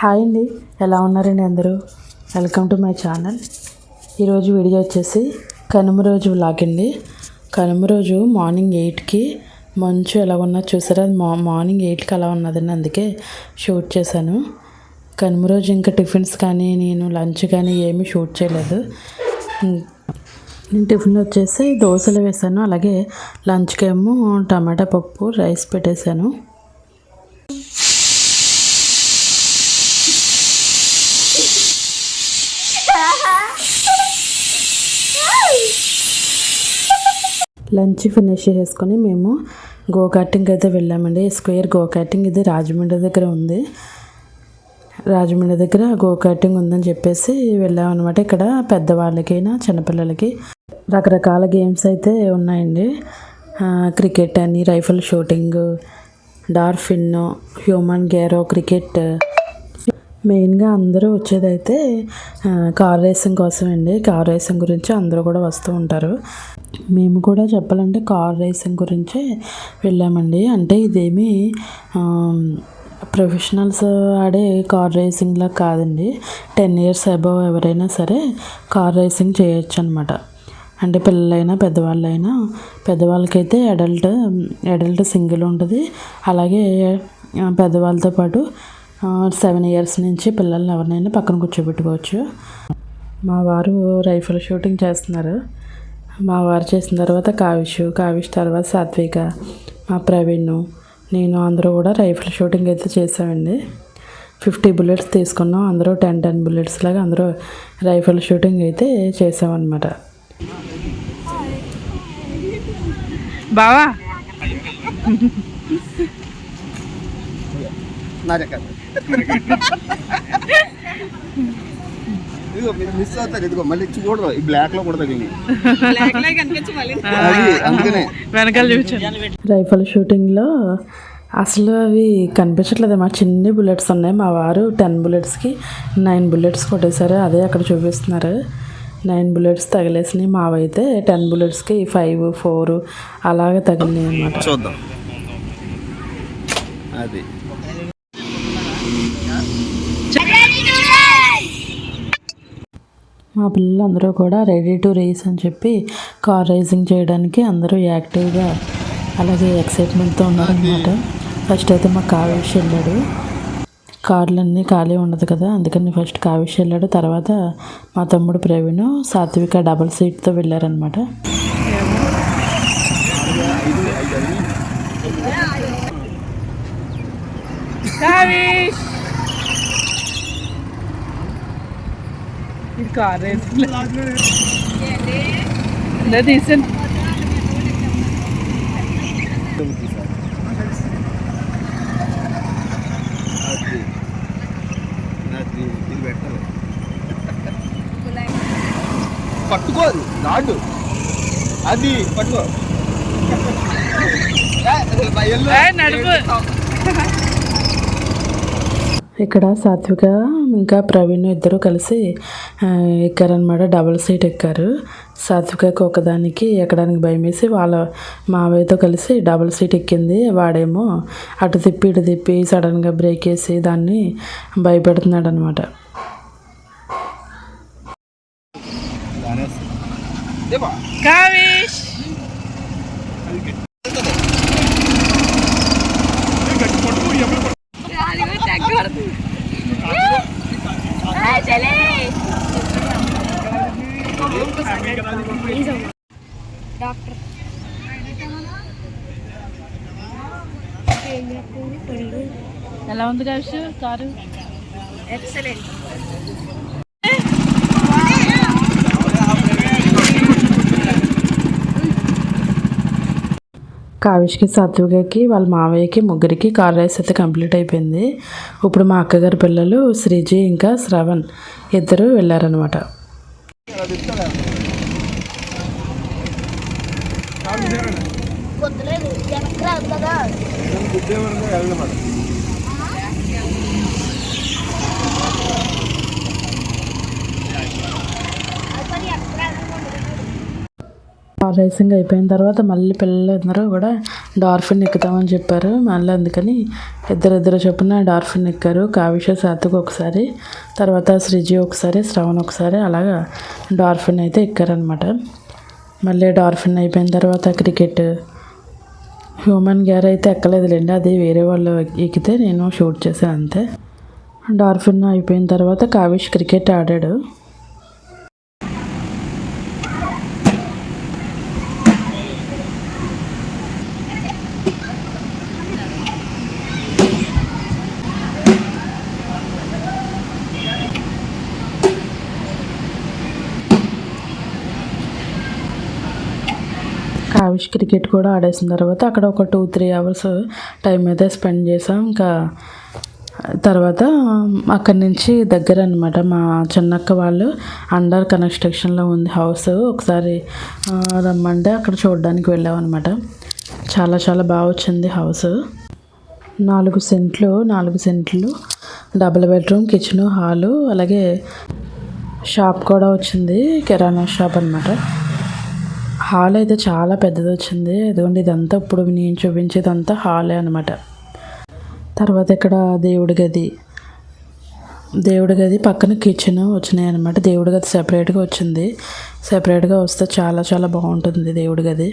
Hi అండి. ఎలా ఉన్నారండి అందరూ? వెల్కమ్ టు మై ఛానల్ ఈరోజు వీడియో వచ్చేసి కనుమ రోజు వ్లాగ్ అండి. కనుమ రోజు మార్నింగ్ ఎయిట్కి మంచు ఎలా ఉన్నా చూసారా? అది మా మార్నింగ్ ఎయిట్కి అలా ఉన్నదండి అందుకే షూట్ చేశాను. కనుమ రోజు ఇంకా టిఫిన్స్ కానీ నేను లంచ్ కానీ ఏమీ షూట్ చేయలేదు. నేను టిఫిన్ వచ్చేసి దోశలు వేసాను అలాగే లంచ్కేమో టమాటా పప్పు రైస్ పెట్టేశాను. లంచ్ ఫినిష్ చేసుకొని మేము గో కార్టింగ్ అయితే వెళ్ళామండి. స్క్వేర్ గో కార్టింగ్ ఇది రాజమండ్రి దగ్గర ఉంది. రాజమండ్రి దగ్గర గో కార్టింగ్ ఉందని చెప్పేసి వెళ్ళామన్నమాట. ఇక్కడ పెద్దవాళ్ళకైనా చిన్నపిల్లలకి రకరకాల గేమ్స్ అయితే ఉన్నాయండి. క్రికెట్ అని రైఫిల్ షూటింగ్ డార్ఫిన్ హ్యూమన్ గేరో క్రికెట్ మెయిన్గా అందరూ వచ్చేదైతే కార్ రేసింగ్ కోసం అండి కార్ రేసింగ్ గురించి అందరూ కూడా వస్తూ ఉంటారు. మేము కూడా చెప్పాలంటే కార్ రేసింగ్ గురించే వెళ్ళామండి. అంటే ఇదేమి ప్రొఫెషనల్స్ ఆడే కార్ రేసింగ్లా కాదండి. టెన్ ఇయర్స్ అబవ్ ఎవరైనా సరే కార్ రేసింగ్ చేయొచ్చు అనమాట అంటే పిల్లలైనా పెద్దవాళ్ళైనా పెద్దవాళ్ళకైతే అడల్ట్ అడల్ట్ సింగిల్ ఉంటుంది. అలాగే పెద్దవాళ్ళతో పాటు సెవెన్ ఇయర్స్ నుంచి పిల్లల్ని ఎవరినైనా పక్కన కూర్చోబెట్టుకోవచ్చు. మా వారు రైఫిల్ షూటింగ్ చేస్తున్నారు. మా వారు చేసిన తర్వాత కావిష్ కావిష్ తర్వాత సాత్విక మా ప్రవీణ్ నేను అందరూ కూడా రైఫిల్ షూటింగ్ అయితే చేసామండి ఫిఫ్టీ బుల్లెట్స్ తీసుకున్నాం. అందరూ టెన్ టెన్ బుల్లెట్స్ లాగా అందరూ రైఫిల్ షూటింగ్ అయితే చేసామన్నమాట బావా? ఇదిగో మీరు మిస్ అవుతారు. ఇదిగో మళ్ళీ చూడరు. ఈ బ్లాక్లో కూడా అందుకనే. వెనకాల చూపించాను రైఫిల్ షూటింగ్లో అసలు అవి కనిపించట్లేదు. మా చిన్ని బుల్లెట్స్ ఉన్నాయి. మా వారు టెన్ బుల్లెట్స్కి నైన్ బుల్లెట్స్ కొట్టేశారు. అదే అక్కడ చూపిస్తున్నారు. నైన్ బుల్లెట్స్ తగిలేసినాయి. మావైతే టెన్ బుల్లెట్స్కి ఫైవ్ ఫోర్ అలాగే తగిలినాయి అనమాట చూద్దాం. అది. మా పిల్లలందరూ కూడా రెడీ టు రేస్ అని చెప్పి కార్ రేసింగ్ చేయడానికి అందరూ యాక్టివ్గా అలాగే ఎక్సైట్మెంట్తో ఉన్నారనమాట ఫస్ట్ అయితే మా కావేష్ వెళ్ళాడు. కార్లన్నీ ఖాళీ ఉండదు కదా అందుకని ఫస్ట్ కావేష్ వెళ్ళాడు. తర్వాత మా తమ్ముడు ప్రవీణ్ సాత్విక డబల్ సీట్తో వెళ్ళారనమాట కావిష్ ఇది కార్ ఇలా తీసాను అది అది నాడు. అది పట్టుకో. నడుపు. ఇక్కడ సాత్విక ఇంకా ప్రవీణ్ ఇద్దరు కలిసి ఎక్కారనమాట డబుల్ సీట్ ఎక్కారు. సాత్వికకి ఒకదానికి ఎక్కడానికి భయం వేసి వాళ్ళ మావయ్యతో కలిసి డబుల్ సీట్ ఎక్కింది. వాడేమో అటు తిప్పి ఇటు తిప్పి సడన్గా బ్రేక్ వేసి దాన్ని భయపెడుతున్నాడు అనమాట चले डॉक्टर ఎలా ఉంది కావచ్చు కారు కావిష్కి సాత్వికకి వాళ్ళ మావయ్యకి ముగ్గురికి కార్ రైస్ అయితే కంప్లీట్ అయిపోయింది. ఇప్పుడు మా అక్కగారి పిల్లలు శ్రీజి ఇంకా శ్రవణ్ ఇద్దరు వెళ్ళారనమాట కార్ రేసింగ్ అయిపోయిన తర్వాత మళ్ళీ పిల్లలు అందరూ కూడా డార్ఫిన్ ఎక్కుతామని చెప్పారు. మళ్ళీ అందుకని ఇద్దరిద్దరు చొప్పున డార్ఫిన్ ఎక్కారు. కావిష సాత్విక్ ఒకసారి తర్వాత శ్రీజి ఒకసారి శ్రవణ్ ఒకసారి అలాగా డార్ఫిన్ అయితే ఎక్కారనమాట మళ్ళీ డార్ఫిన్ అయిపోయిన తర్వాత క్రికెట్. హ్యూమన్ గేర్ అయితే ఎక్కలేదులేండి అది వేరే వాళ్ళు ఎక్కితే నేను షూట్ చేశాను అంతే. డార్ఫిన్ అయిపోయిన తర్వాత కావిష్ క్రికెట్ ఆడాడు. ఆవిష్ క్రికెట్ కూడా ఆడేసిన తర్వాత అక్కడ ఒక టూ త్రీ అవర్స్ టైం అయితే స్పెండ్ చేసాం. ఇంకా తర్వాత అక్కడి నుంచి దగ్గర అనమాట మా చిన్నక్క వాళ్ళు అండర్ కన్స్ట్రక్షన్లో ఉంది హౌస్. ఒకసారి రమ్మంటే అక్కడ చూడడానికి వెళ్ళాం అనమాట చాలా చాలా బాగా వచ్చింది హౌస్. నాలుగు సెంట్లు నాలుగు సెంట్లు డబుల్ బెడ్రూమ్ కిచెన్ హాలు అలాగే షాప్ కూడా వచ్చింది కిరాణా షాప్ అనమాట హాల్ అయితే చాలా పెద్దది వచ్చింది ఎందుకంటే ఇదంతా ఇప్పుడు నేను చూపించేదంతా హాలే అనమాట తర్వాత ఇక్కడ దేవుడి గది. దేవుడి గది పక్కన కిచెన్ వచ్చినాయి అనమాట దేవుడి గది సెపరేట్గా వచ్చింది. సెపరేట్గా వస్తే చాలా చాలా బాగుంటుంది దేవుడి గది.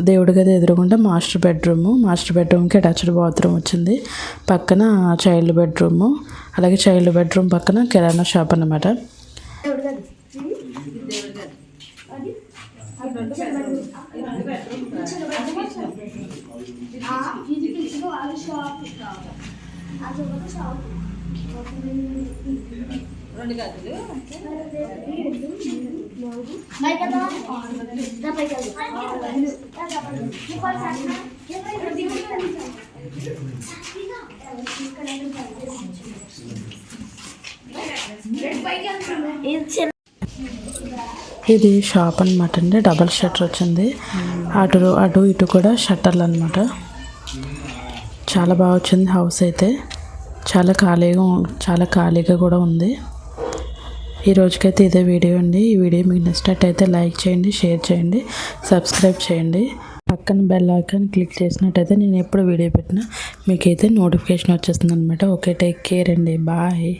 దేవుడి గది ఎదురుగుండా మాస్టర్ బెడ్రూము. మాస్టర్ బెడ్రూమ్కి అటాచ్డ్ బాత్రూమ్ వచ్చింది. పక్కన చైల్డ్ బెడ్రూము. అలాగే చైల్డ్ బెడ్రూమ్ పక్కన కిరాణా షాప్ అనమాట అన్నమాట ఇది ఇది షాప్ అనమాట అండి. డబల్ షట్టర్ వచ్చింది. అటు అటు ఇటు కూడా షట్టర్లు అనమాట చాలా బాగా వచ్చింది హౌస్ అయితే. చాలా ఖాళీగా చాలా ఖాళీగా కూడా ఉంది. ఈ రోజుకైతే ఇదే వీడియో అండి. ఈ వీడియో మీకు నచ్చినట్టయితే లైక్ చేయండి షేర్ చేయండి సబ్స్క్రైబ్ చేయండి. పక్కన బెల్ ఐకాన్ క్లిక్ చేసినట్టయితే నేను ఎప్పుడు వీడియో పెట్టినా మీకైతే నోటిఫికేషన్ వచ్చేస్తుంది అనమాట ఓకే టేక్ కేర్ అండి. బాయ్.